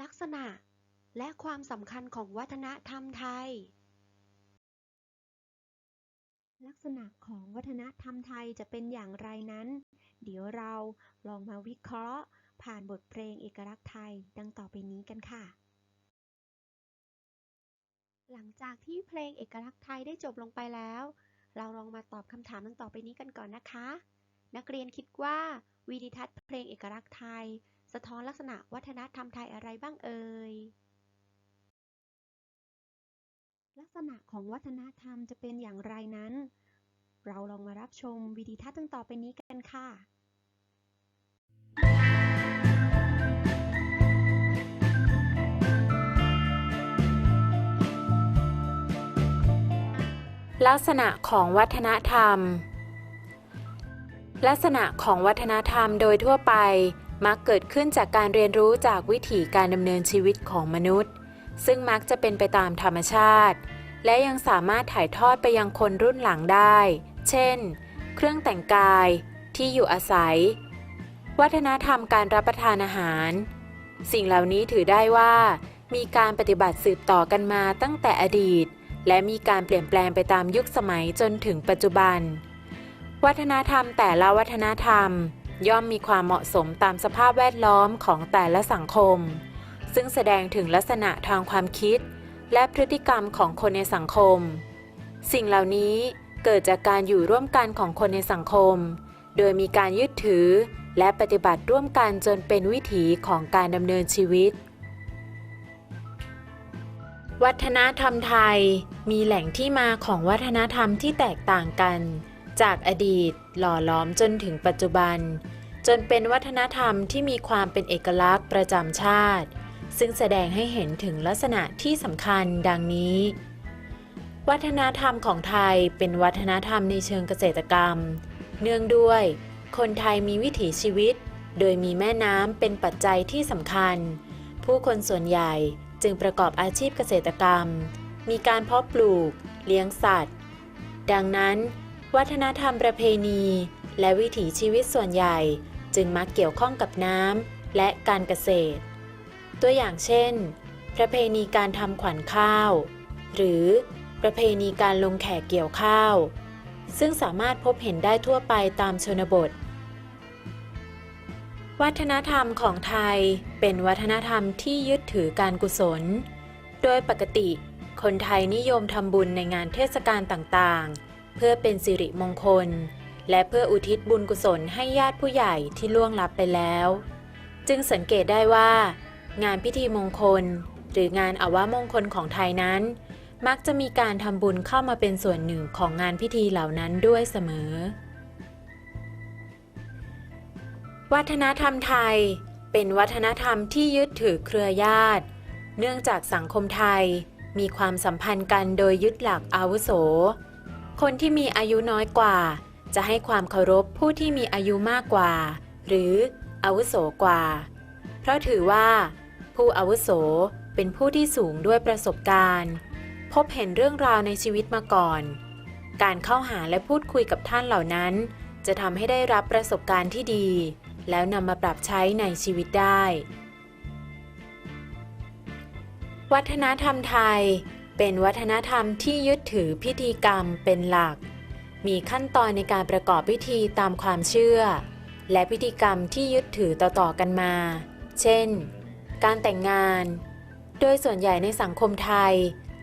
ลักษณะ และความสำคัญของวัฒนธรรมไทย ลักษณะของวัฒนธรรมไทยจะเป็นอย่างไรนั้น เดี๋ยวเราลองมาวิเคราะห์ ผ่านบทเพลงเอกลักษณ์ไทยดังต่อไปนี้กันค่ะ หลังจากที่เพลงเอกลักษณ์ไทยได้จบลงไปแล้ว เราลองมาตอบคำถามดังต่อไปนี้กันก่อนนะคะ นักเรียนคิดว่าวิดีทัศน์เพลงเอกลักษณ์ไทย สะท้อนลักษณะวัฒนธรรมไทยอะไรบ้างเอ่ย ลักษณะของวัฒนธรรมจะเป็นอย่างไรนั้น เราลองมารับชมวิดีทัศน์ดังต่อไปนี้กันค่ะลักษณะของวัฒนธรรม ลักษณะของวัฒนธรรมโดยทั่วไป มักเกิดขึ้นจากการเรียนรู้จากวิถีการดำเนินชีวิตของมนุษย์ ซึ่งมักจะเป็นไปตามธรรมชาติ และยังสามารถถ่ายทอดไปยังคนรุ่นหลังได้ เช่น เครื่องแต่งกาย ที่อยู่อาศัย วัฒนธรรมการรับประทานอาหาร สิ่งเหล่านี้ถือได้ว่า มีการปฏิบัติสืบต่อกันมาตั้งแต่อดีต และมีการเปลี่ยนแปลงไปตามยุคสมัยจนถึงปัจจุบัน วัฒนธรรมแต่ละวัฒนธรรม ย่อมมีความเหมาะสมตามสภาพแวดล้อมของแต่ละสังคม ซึ่งแสดงถึงลักษณะทางความคิด และพฤติกรรมของคนในสังคม สิ่งเหล่านี้เกิดจากการอยู่ร่วมกันของคนในสังคม โดยมีการยึดถือและปฏิบัติร่วมกันจนเป็นวิถีของการดำเนินชีวิต วัฒนธรรมไทยมีแหล่งที่มาของวัฒนธรรมที่แตกต่างกัน จากอดีตหล่อล้อมจนถึงปัจจุบัน จนเป็นวัฒนธรรมที่มีความเป็นเอกลักษณ์ประจำชาติ ซึ่งแสดงให้เห็นถึงลักษณะที่สำคัญดังนี้ วัฒนธรรมของไทยเป็นวัฒนธรรมในเชิงเกษตรกรรม เนื่องด้วย คนไทยมีวิถีชีวิต โดยมีแม่น้ำเป็นปัจจัยที่สำคัญ ผู้คนส่วนใหญ่จึงประกอบอาชีพเกษตรกรรม มีการเพาะปลูก เลี้ยงสัตว์ ดังนั้น วัฒนธรรมประเพณี และวิถีชีวิตส่วนใหญ่จึงมักเกี่ยวข้องกับน้ำและการเกษตร ตัวอย่างเช่น ประเพณีการทำขวัญข้าว หรือประเพณีการลงแขกเกี่ยวข้าว ซึ่งสามารถพบเห็นได้ทั่วไปตามชนบท วัฒนธรรมของไทยเป็นวัฒนธรรมที่ยึดถือการกุศล โดยปกติคนไทยนิยมทำบุญในงานเทศกาลต่างๆ เพื่อเป็นสิริมงคล และเพื่ออุทิศบุญกุศลให้ญาติผู้ใหญ่ที่ล่วงลับไปแล้ว จึงสังเกตได้ว่า งานพิธีมงคล หรืองานอวมงคลของไทยนั้น มักจะมีการทำบุญเข้ามาเป็นส่วนหนึ่งของงานพิธีเหล่านั้นด้วยเสมอ วัฒนธรรมไทยเป็นวัฒนธรรมที่ยึดถือเครือญาติ เนื่องจากสังคมไทยมีความสัมพันธ์กันโดยยึดหลักอาวุโส คนที่มีอายุน้อยกว่า จะให้ความเคารพผู้ที่มีอายุมากกว่า หรืออาวุโสกว่า เพราะถือว่า ผู้อาวุโสเป็นผู้ที่สูงด้วยประสบการณ์ พบเห็นเรื่องราวในชีวิตมาก่อน การเข้าหาและพูดคุยกับท่านเหล่านั้น จะทำให้ได้รับประสบการณ์ที่ดี แล้วนำมาปรับใช้ในชีวิตได้ วัฒนธรรมไทย เป็นวัฒนธรรมที่ยึดถือพิธีกรรมเป็นหลัก มีขั้นตอนในการประกอบพิธีตามความเชื่อ และพิธีกรรมที่ยึดถือต่อๆกันมา เช่น การแต่งงาน โดยส่วนใหญ่ในสังคมไทย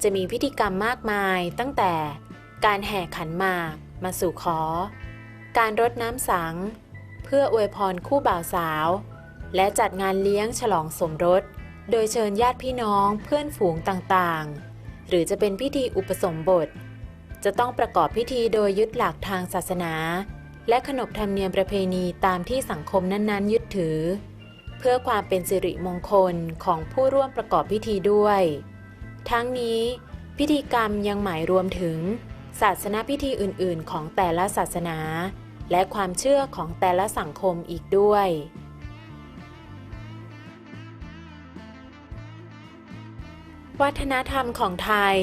จะมีพิธีกรรมมากมายตั้งแต่การแห่ขันหมากมาสู่ขอ การรดน้ำสัง เพื่ออวยพรคู่บ่าวสาว และจัดงานเลี้ยงฉลองสมรส โดยเชิญญาติพี่น้องเพื่อนฝูงต่างๆ หรือจะเป็นพิธีอุปสมบท จะต้องประกอบพิธีโดยยึดหลักทางศาสนา และขนบธรรมเนียมประเพณีตามที่สังคมนั้นๆ ยึดถือ เพื่อความเป็นสิริมงคลของผู้ร่วมประกอบพิธีด้วย ทั้งนี้พิธีกรรมยังหมายรวมถึง ศาสนาพิธีอื่น ๆ ของแต่ละศาสนา และความเชื่อของแต่ละสังคมอีกด้วย วัฒนธรรมของไทย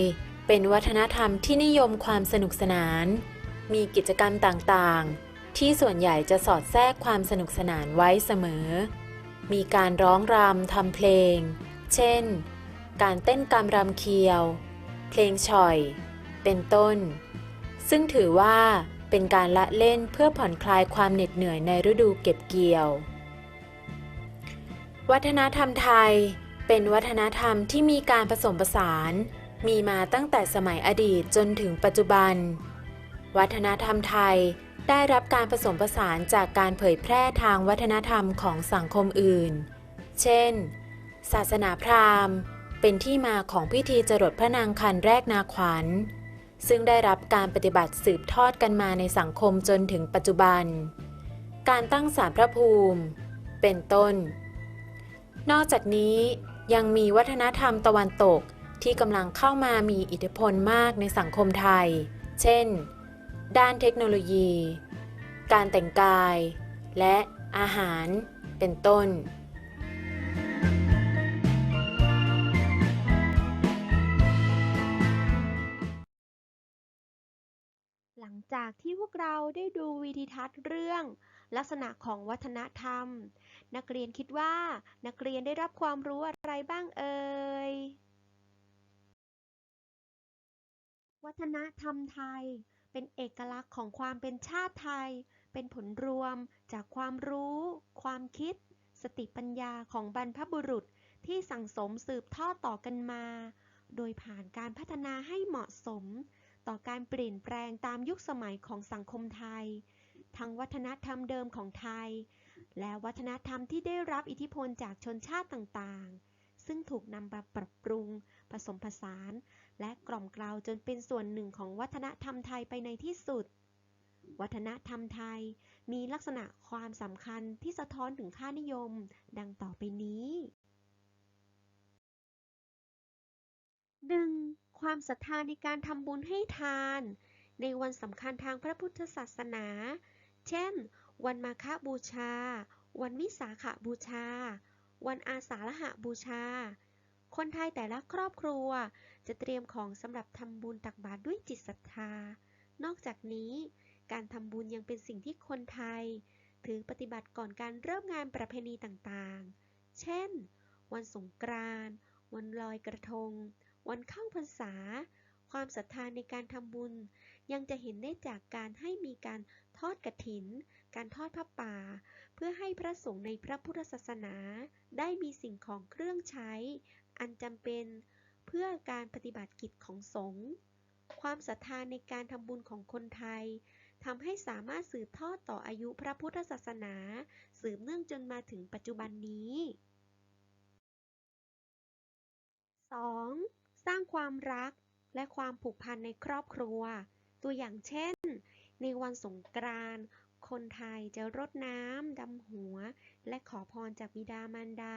เป็นวัฒนธรรมที่นิยมความสนุกสนาน มีกิจกรรมต่างๆ ที่ส่วนใหญ่จะสอดแทรกความสนุกสนานไว้เสมอ มีการร้องรำทำเพลง เช่น การเต้นกำรำเคียว เพลงฉ่อย เป็นต้น ซึ่งถือว่าเป็นการละเล่นเพื่อผ่อนคลายความเหน็ดเหนื่อยในฤดูเก็บเกี่ยว วัฒนธรรมไทย เป็นวัฒนธรรมที่มีการผสมผสาน มีมาตั้งแต่สมัยอดีตจนถึงปัจจุบัน วัฒนธรรมไทยได้รับการผสมผสานจากการเผยแพร่ทางวัฒนธรรมของสังคมอื่น เช่น ศาสนาพราหมณ์ เป็นที่มาของพิธีจรดพระนางคันแรกนาขวัญ ซึ่งได้รับการปฏิบัติสืบทอดกันมาในสังคมจนถึงปัจจุบัน การตั้งศาลพระภูมิ เป็นต้น นอกจากนี้ ยังมีวัฒนธรรมตะวันตกที่กำลังเข้ามามีอิทธิพลมากในสังคมไทย เช่น ด้านเทคโนโลยี การแต่งกาย และอาหาร เป็นต้น หลังจากที่พวกเราได้ดูวิดีทัศน์เรื่อง ลักษณะของวัฒนธรรม นักเรียนคิดว่า นักเรียนได้รับความรู้อะไรบ้างเอ่ย วัฒนธรรมไทย เป็นเอกลักษณ์ของความเป็นชาติไทย เป็นผลรวมจากความรู้ ความคิด สติปัญญาของบรรพบุรุษที่สั่งสมสืบทอดต่อกันมา โดยผ่านการพัฒนาให้เหมาะสม ต่อการเปลี่ยนแปลงตามยุคสมัยของสังคมไทย ทั้งวัฒนธรรมเดิมของไทย และวัฒนธรรมที่ได้รับอิทธิพลจากชนชาติต่างๆ ซึ่งถูกนำมาปรับปรุง ผสมผสาน และกล่อมกล่าวจนเป็นส่วนหนึ่งของวัฒนธรรมไทยไปในที่สุด วัฒนธรรมไทยมีลักษณะความสำคัญที่สะท้อนถึงค่านิยม ดังต่อไปนี้ 1. ความศรัทธาในการทำบุญให้ทาน ในวันสำคัญทางพระพุทธศาสนา เช่น วันมาฆบูชา วันวิสาขบูชา วันอาสาฬหบูชา คนไทยแต่ละครอบครัวจะเตรียมของสำหรับทำบุญตักบาตรด้วยจิตศรัทธา นอกจากนี้ การทำบุญยังเป็นสิ่งที่คนไทย ถือปฏิบัติก่อนการเริ่มงานประเพณีต่างๆ เช่น วันสงกรานต์ วันลอยกระทง วันเข้าพรรษา ความศรัทธาในการทำบุญ ยังจะเห็นได้จากการให้มีการทอดกฐิน การทอดผ้าป่า เพื่อให้พระสงฆ์ในพระพุทธศาสนา ได้มีสิ่งของเครื่องใช้ อันจำเป็นเพื่อการปฏิบัติกิจของสงฆ์ความศรัทธาในการทำบุญของคนไทยทำให้สามารถสืบทอดต่ออายุพระพุทธศาสนา สืบเนื่องจนมาถึงปัจจุบันนี้ 2. สร้างความรัก และความผูกพันในครอบครัว ตัวอย่างเช่น ในวันสงกรานต์คนไทยจะรดน้ำดำหัว และขอพรจากบิดามารดา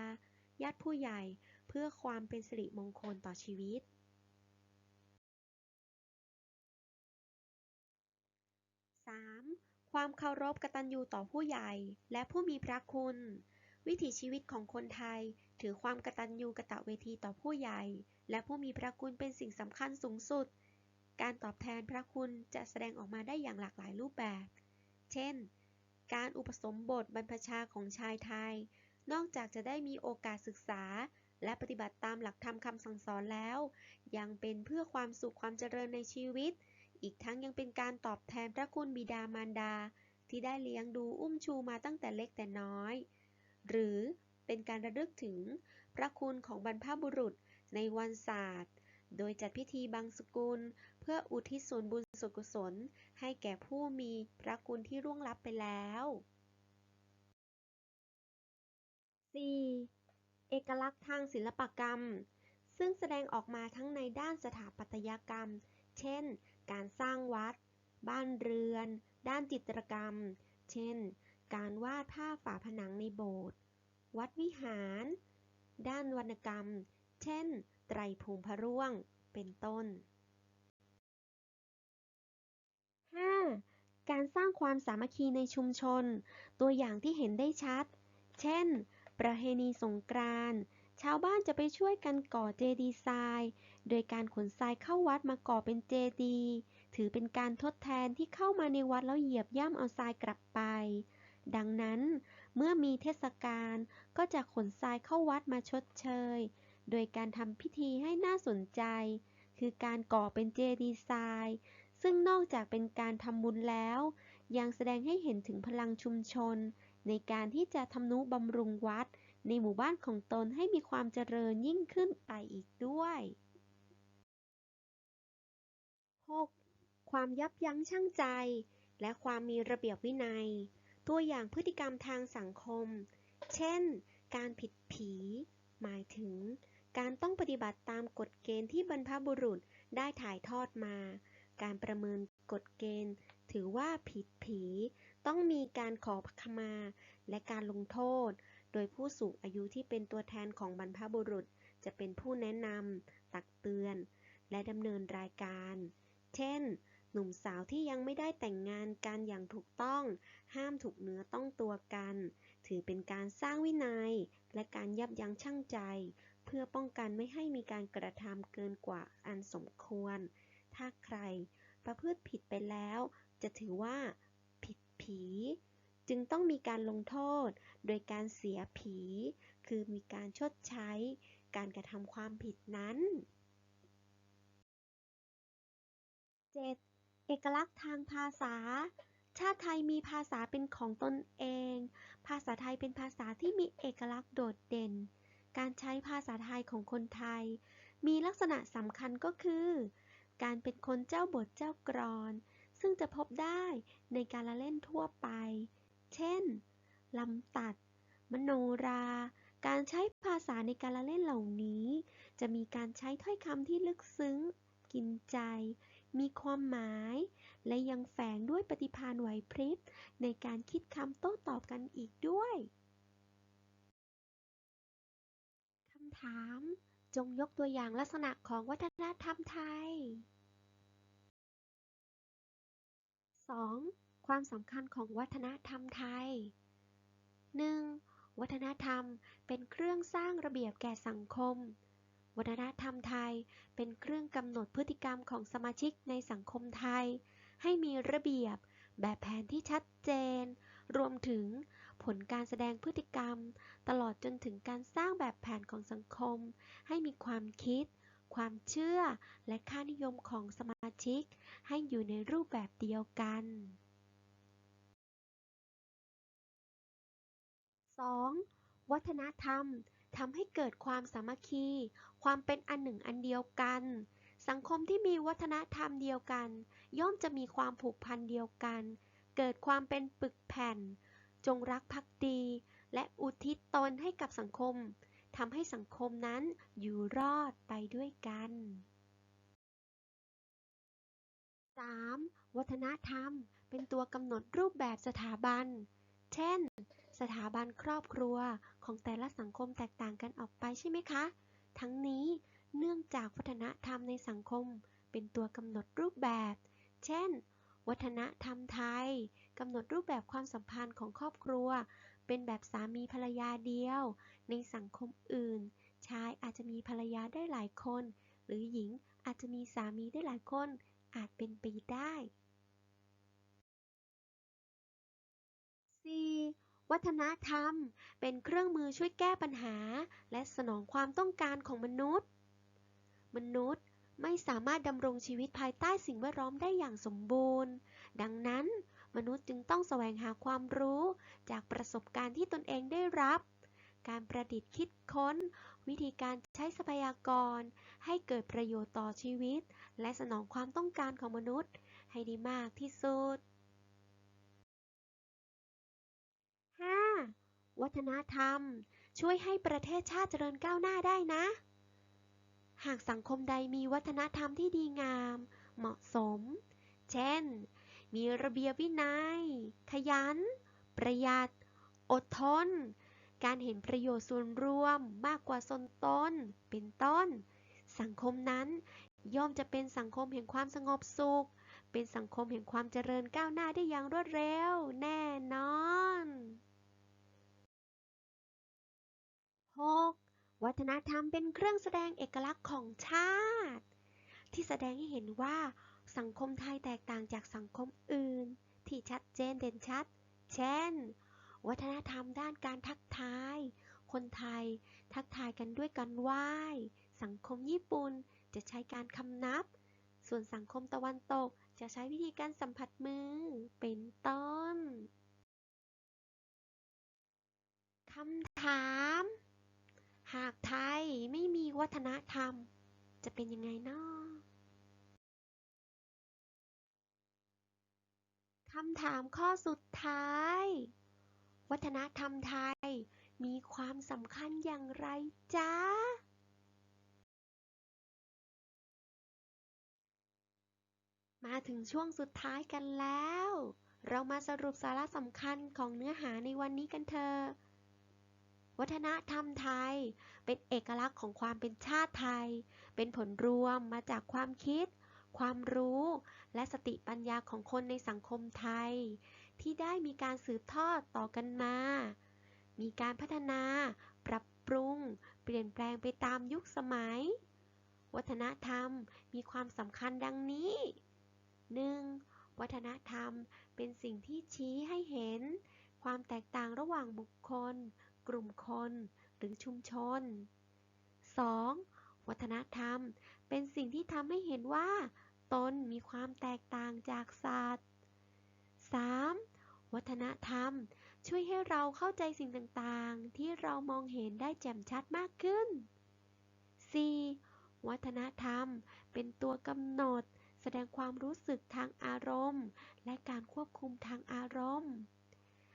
ญาติผู้ใหญ่เพื่อความเป็นสิริมงคลต่อชีวิต 3. ความเคารพกตัญญูต่อผู้ใหญ่และผู้มีพระคุณ วิถีชีวิตของคนไทย ถือความกตัญญูกตะเวทีต่อผู้ใหญ่ และผู้มีพระคุณเป็นสิ่งสำคัญสูงสุด การตอบแทนพระคุณจะแสดงออกมาได้อย่างหลากหลายรูปแบบ เช่น การอุปสมบทบรรพชาของชายไทย นอกจากจะได้มีโอกาสศึกษา และปฏิบัติตามหลักธรรมคำสั่งสอนแล้ว ยังเป็นเพื่อความสุขความเจริญในชีวิต อีกทั้งยังเป็นการตอบแทนพระคุณบิดามารดา ที่ได้เลี้ยงดูอุ้มชูมาตั้งแต่เล็กแต่น้อย หรือ เป็นการระลึกถึงพระคุณของบรรพบุรุษในวันศาสตร์ โดยจัดพิธีบังสกุล เพื่ออุทิศส่วนบุญส่วนกุศล ให้แก่ผู้มีพระคุณที่ร่วงลับไปแล้ว 4. เอกลักษณ์ทางศิลปกรรม ซึ่งแสดงออกมาทั้งในด้านสถาปัตยกรรม เช่น การสร้างวัด บ้านเรือน ด้านจิตรกรรม เช่น การวาดภาพฝาผนังในโบสถ์ วัดวิหาร ด้านวรรณกรรม เช่น ไตรภูมิพระร่วง เป็นต้น 5. การสร้างความสามัคคีในชุมชน ตัวอย่างที่เห็นได้ชัด เช่น ประเพณีสงกรานต์ชาวบ้านจะไปช่วยกันก่อเจดีย์ทราย โดยการขนทรายเข้าวัดมาก่อเป็นเจดีย์ถือเป็นการทดแทนที่เข้ามาในวัดแล้วเหยียบย่ำเอาทรายกลับไป ดังนั้น เมื่อมีเทศกาลก็จะขนทรายเข้าวัดมาชดเชย โดยการทำพิธีให้น่าสนใจ คือการก่อเป็นเจดีย์ทราย ซึ่งนอกจากเป็นการทำบุญแล้ว ยังแสดงให้เห็นถึงพลังชุมชน ในการที่จะทำนุบำรุงวัด ในหมู่บ้านของตนให้มีความเจริญยิ่งขึ้นไปอีกด้วย 6. ความยับยั้งชั่งใจ และความมีระเบียบวินัย ตัวอย่างพฤติกรรมทางสังคม เช่น การผิดผี หมายถึง การต้องปฏิบัติตามกฎเกณฑ์ที่บรรพบุรุษได้ถ่ายทอดมา การประเมินกฎเกณฑ์ ถือว่าผิดผี ต้องมีการขอขมา และการลงโทษ โดยผู้สูงอายุที่เป็นตัวแทนของบรรพบุรุษ จะเป็นผู้แนะนำตักเตือน และดำเนินรายการ เช่น หนุ่มสาวที่ยังไม่ได้แต่งงานกันอย่างถูกต้อง ห้ามถูกเนื้อต้องตัวกัน ถือเป็นการสร้างวินัย และการยับยั้งชั่งใจ เพื่อป้องกันไม่ให้มีการกระทำเกินกว่าอันสมควร ถ้าใคร ประพฤติผิดไปแล้ว จะถือว่า ผิดผี จึงต้องมีการลงโทษ โดยการเสียผี คือมีการชดใช้ การกระทำความผิดนั้น 7. เอกลักษณ์ทางภาษา ชาติไทยมีภาษาเป็นของตนเอง ภาษาไทยเป็นภาษาที่มีเอกลักษณ์โดดเด่น การใช้ภาษาไทยของคนไทย มีลักษณะสำคัญก็คือ การเป็นคนเจ้าบทเจ้ากรอน ซึ่งจะพบได้ในการละเล่นทั่วไป เช่น ลำตัด มโนรา การใช้ภาษาในการละเล่นเหล่านี้ จะมีการใช้ถ้อยคำที่ลึกซึ้ง กินใจ มีความหมาย และยังแฝงด้วยปฏิภาณไหวพริบ ในการคิดคำโต้ตอบกันอีกด้วยคำถาม จงยกตัวอย่างลักษณะของวัฒนธรรมไทย 2. ความสำคัญของวัฒนธรรมไทย 1. วัฒนธรรมเป็นเครื่องสร้างระเบียบแก่สังคม วัฒนธรรมไทย เป็นเครื่องกำหนดพฤติกรรมของสมาชิกในสังคมไทย ให้มีระเบียบแบบแผนที่ชัดเจน รวมถึงผลการแสดงพฤติกรรม ตลอดจนถึงการสร้างแบบแผนของสังคม ให้มีความคิด ความเชื่อ และค่านิยมของสมาชิก ให้อยู่ในรูปแบบเดียวกัน 2. วัฒนธรรม ทำให้เกิดความสามัคคี ความเป็นอันหนึ่งอันเดียวกัน สังคมที่มีวัฒนธรรมเดียวกัน ย่อมจะมีความผูกพันเดียวกัน เกิดความเป็นปึกแผ่น จงรักภักดี และอุทิศตนให้กับสังคมทำให้สังคมนั้นอยู่รอดไปด้วยกัน 3. วัฒนธรรมเป็นตัวกำหนดรูปแบบสถาบัน เช่น สถาบันครอบครัวของแต่ละสังคมแตกต่างกันออกไปใช่ไหมคะ ทั้งนี้เนื่องจากวัฒนธรรมในสังคมเป็นตัวกำหนดรูปแบบ เช่น วัฒนธรรมไทยกำหนดรูปแบบความสัมพันธ์ของครอบครัว เป็นแบบสามีภรรยาเดียว ในสังคมอื่น ชายอาจจะมีภรรยาได้หลายคน หรือหญิงอาจจะมีสามีได้หลายคน อาจเป็นไปได้ 4. วัฒนธรรม เป็นเครื่องมือช่วยแก้ปัญหา และสนองความต้องการของมนุษย์ มนุษย์ไม่สามารถดำรงชีวิตภายใต้สิ่งแวดล้อมได้อย่างสมบูรณ์ ดังนั้น มนุษย์จึงต้องแสวงหาความรู้จากประสบการณ์ที่ตนเองได้รับ การประดิษฐ์คิดค้น วิธีการใช้ทรัพยากร ให้เกิดประโยชน์ต่อชีวิต และสนองความต้องการของมนุษย์ ให้ด้มากที่สุด 5. วัฒนธรรม ช่วยให้ประเทศชาติเจริญก้าวหน้าได้นะ หากสังคมใดมีวัฒนธรรมที่ดีงาม เหมาะสม เช่น มีระเบียบวินัย ขยัน ประหยัด อดทน การเห็นประโยชน์ส่วนรวมมากกว่าส่วนตน เป็นต้น สังคมนั้นย่อมจะเป็นสังคมแห่งความสงบสุข เป็นสังคมแห่งความเจริญก้าวหน้าได้อย่างรวดเร็ว แน่นอน 6. วัฒนธรรมเป็นเครื่องแสดงเอกลักษณ์ของชาติ ที่แสดงให้เห็นว่า สังคมไทยแตกต่างจากสังคมอื่น ที่ชัดเจนเด่นชัด เช่น วัฒนธรรมด้านการทักทาย คนไทย ทักทายกันด้วยการไหว้ สังคมญี่ปุ่นจะใช้การคำนับ ส่วนสังคมตะวันตก จะใช้วิธีการสัมผัสมือ เป็นต้น คำถาม หากไทยไม่มีวัฒนธรรม จะเป็นยังไงนาะคำถามข้อสุดท้าย วัฒนธรรมไทยมีความสำคัญอย่างไรจ๊ะ มาถึงช่วงสุดท้ายกันแล้ว เรามาสรุปสาระสำคัญของเนื้อหาในวันนี้กันเถอะวัฒนธรรมไทย เป็นเอกลักษณ์ของความเป็นชาติไทย เป็นผลรวมมาจากความคิด ความรู้ และสติปัญญาของคนในสังคมไทย ที่ได้มีการสืบทอดต่อกันมา มีการพัฒนา ปรับปรุง เปลี่ยนแปลงไปตามยุคสมัย วัฒนธรรมมีความสำคัญดังนี้ 1. วัฒนธรรมเป็นสิ่งที่ชี้ให้เห็น ความแตกต่างระหว่างบุคคล กลุ่มคน หรือชุมชน 2. วัฒนธรรมเป็นสิ่งที่ทำให้เห็นว่า ตนมีความแตกต่างจากสัตว์ 3. วัฒนธรรมช่วยให้เราเข้าใจสิ่งต่างๆ ที่เรามองเห็นได้แจ่มชัดมากขึ้น 4. วัฒนธรรมเป็นตัวกำหนด ดงความรู้สึกทางอารมณ์ และการควบคุมทางอารมณ์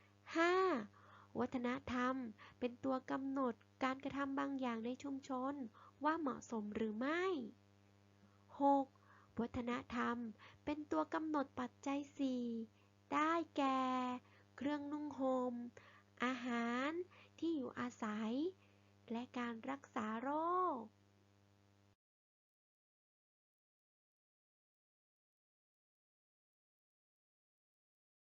5. วัฒนธรรมเป็นตัวกำหนดการกระทำบางอย่างในชุมชนว่าเหมาะสมหรือไม่ 6. วัฒนธรรมเป็นตัวกำหนดปัจจัย 4 ได้แก่ เครื่องนุ่งห่ม อาหารที่อยู่อาศัย และการรักษาโรค